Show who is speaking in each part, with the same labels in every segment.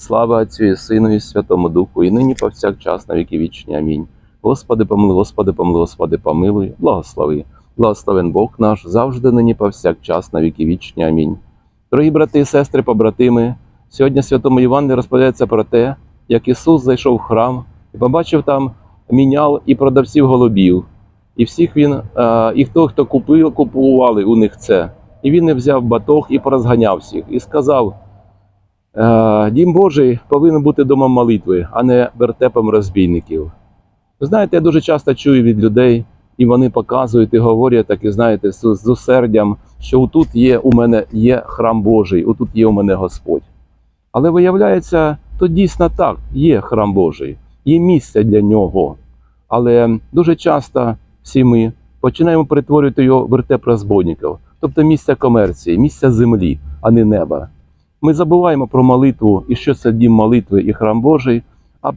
Speaker 1: Слава Отцю і Сину і Святому Духу, і нині повсякчас на віки вічні. Амінь. Господи, помилуй, Господи, помилуй, Господи, помилуй, благослови. Благословен Бог наш, завжди нині повсякчас на віки вічні. Амінь. Дорогі брати і сестри, побратими, сьогодні Святому Євангелії розповідається про те, як Ісус зайшов в храм і побачив там мінял і продавців голубів. І всіх він, е, і хто, хто купив, купували у них це. І він не взяв батог і порозганяв всіх. І сказав: Дім Божий повинен бути домом молитви, а не вертепом розбійників. Знаєте, я дуже часто чую від людей, і вони показують і говорять, так і знаєте, з, з усердям, що отут є у мене є храм Божий, отут є у мене Господь. Але виявляється, то дійсно так, є храм Божий, є місце для нього. Але дуже часто всі ми починаємо перетворювати його в вертеп розбойників, тобто місце комерції, місце землі, а не неба. Ми забуваємо про молитву і що це дім молитви і храм Божий, а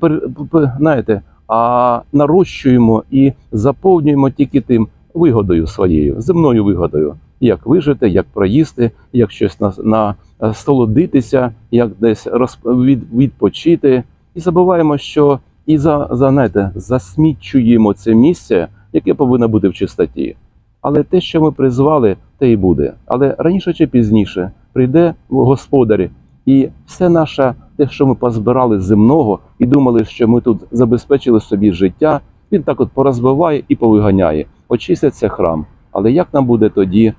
Speaker 1: знаєте, а нарощуємо і заповнюємо тільки тим вигодою своєю, земною вигодою. Як вижити, як проїсти, як щось на, на е, столодитися, як десь роз, від, відпочити. І забуваємо, що і за, за знаєте, засмічуємо це місце, яке повинно бути в чистоті. Але те, що ми призвали, те і буде. Але раніше чи пізніше прийде Господар, і все наше, те, що ми позбирали земного, і думали, що ми тут забезпечили собі життя, він так от порозбиває і повиганяє. Очиститься храм. Але як нам буде тоді, е,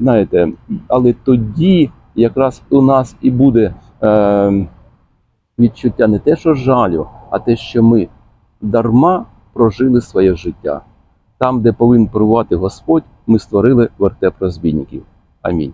Speaker 1: знаєте, але тоді якраз у нас і буде е, відчуття не те, що жалю, а те, що ми дарма прожили своє життя. Там, де повинен перебувати Господь, ми створили вертеп розбійників. Амінь.